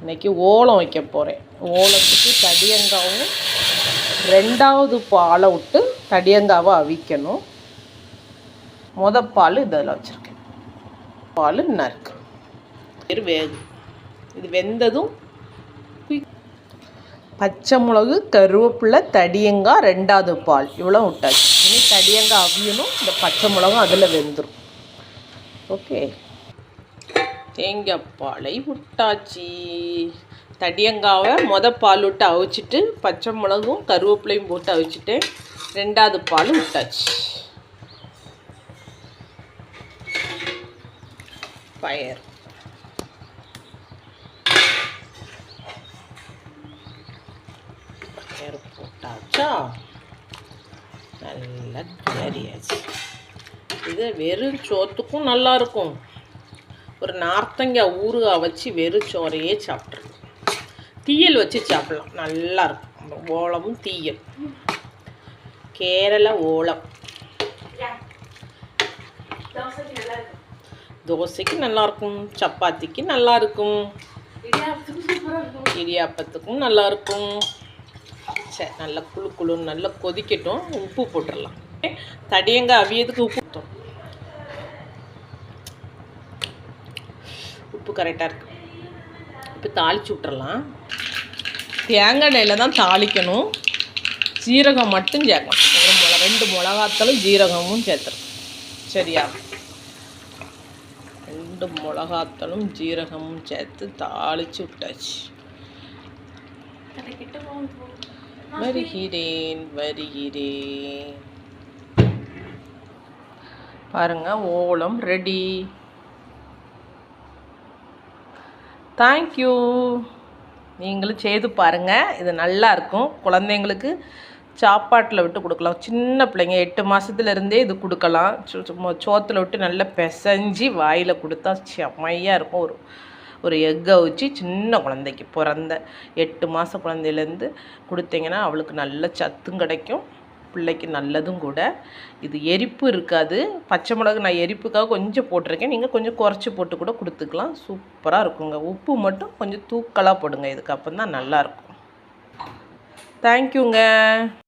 இன்றைக்கி ஓலம் வைக்க போகிறேன் ஓலத்துக்கு தடியங்காவும் ரெண்டாவது பாலை விட்டு தடியங்காவை அவிக்கணும். முத பால் இதில் வச்சுருக்கேன். பால் நறுக்கு. பேர் இது வேகு. இது வெந்ததும் பச்சை மிளகு கருவேப்பிலை தடியங்காய் ரெண்டாவது பால். இவ்வளோ விட்டாச்சு. இனி தடியங்காய் அவியணும். இந்த பச்சை மிளகும் அதில் வெந்துடும் ஓகே. தேங்காய்ப்பாலை விட்டாச்சு தடியங்காவை மொத பால் விட்டு அவிச்சிட்டு பச்சை மிளகும் கருவேப்பிலையும் போட்டு அவிச்சிட்டு ரெண்டாவது பால் விட்டாச்சு பயர். பயர் போட்டாச்சா? நல்லா கிளறியாச்சு இது வெறும் சோத்துக்கும் நல்லா இருக்கும். ஒரு நார்த்தங்காய் ஊறுகாய் வச்சு வெறும் சோறையே சாப்பிட்ருலாம் தீயல் வச்சு சாப்பிட்லாம். நல்லாயிருக்கும் அந்த ஓலமும் தீயல். கேரள ஓலம். தோசைக்கு நல்லா இருக்கும். சப்பாத்திக்கு நல்லாயிருக்கும் இடியாப்பத்துக்கும் நல்லாயிருக்கும் சரி நல்லா குழு குழுன்னு நல்லா கொதிக்கட்டும். உப்பு போட்டுடலாம். தடியங்காய் அவியதுக்கு உப்பு உப்பு கரெக்டாக இருக்கு. இப்போ தாளிச்சு விட்டுறலாம். தேங்காய் எண்ணெயில் தான் தாளிக்கணும். ஜீரகம் மட்டும் சேர்க்கணும். ஒரு மிளகா ரெண்டு மிளகாத்தலும் ஜீரகமும் சேர்த்துரும் சரியா? ரெண்டு மிளகாத்தலும் ஜீரகமும் சேர்த்து தாளிச்சு விட்டாச்சு. வருகிறேன் வருகிறேன். பாருங்க ஓலம் ரெடி தேங்க்யூ நீங்களும் செய்து பாருங்கள் இது நல்லாயிருக்கும் குழந்தைங்களுக்கு சாப்பாட்டில் விட்டு கொடுக்கலாம். சின்ன பிள்ளைங்க எட்டு மாதத்துலேருந்தே இது கொடுக்கலாம். சு- சும்மா சோத்தில் விட்டு நல்லா பிசைஞ்சு வாயில் கொடுத்தா செம்மையாக இருக்கும். ஒரு ஒரு எக்கை வச்சு சின்ன குழந்தைக்கு பிறந்த எட்டு மாத குழந்தையிலேருந்து கொடுத்தீங்கன்னா அவளுக்கு நல்ல சத்தும் கிடைக்கும். பிள்ளைக்கு நல்லதும் கூட. இது எரிப்பு இருக்காது. பச்சை மிளகு நான் எரிப்புக்காக கொஞ்சம் போட்டிருக்கேன். நீங்கள் கொஞ்சம் குறைச்சி போட்டு கூட கொடுத்துக்கலாம். சூப்பராக இருக்குங்க. உப்பு மட்டும் கொஞ்சம் தூக்கலாக போடுங்க. இதுக்கு அப்போ தான் நல்லாயிருக்கும் தேங்க்யூங்க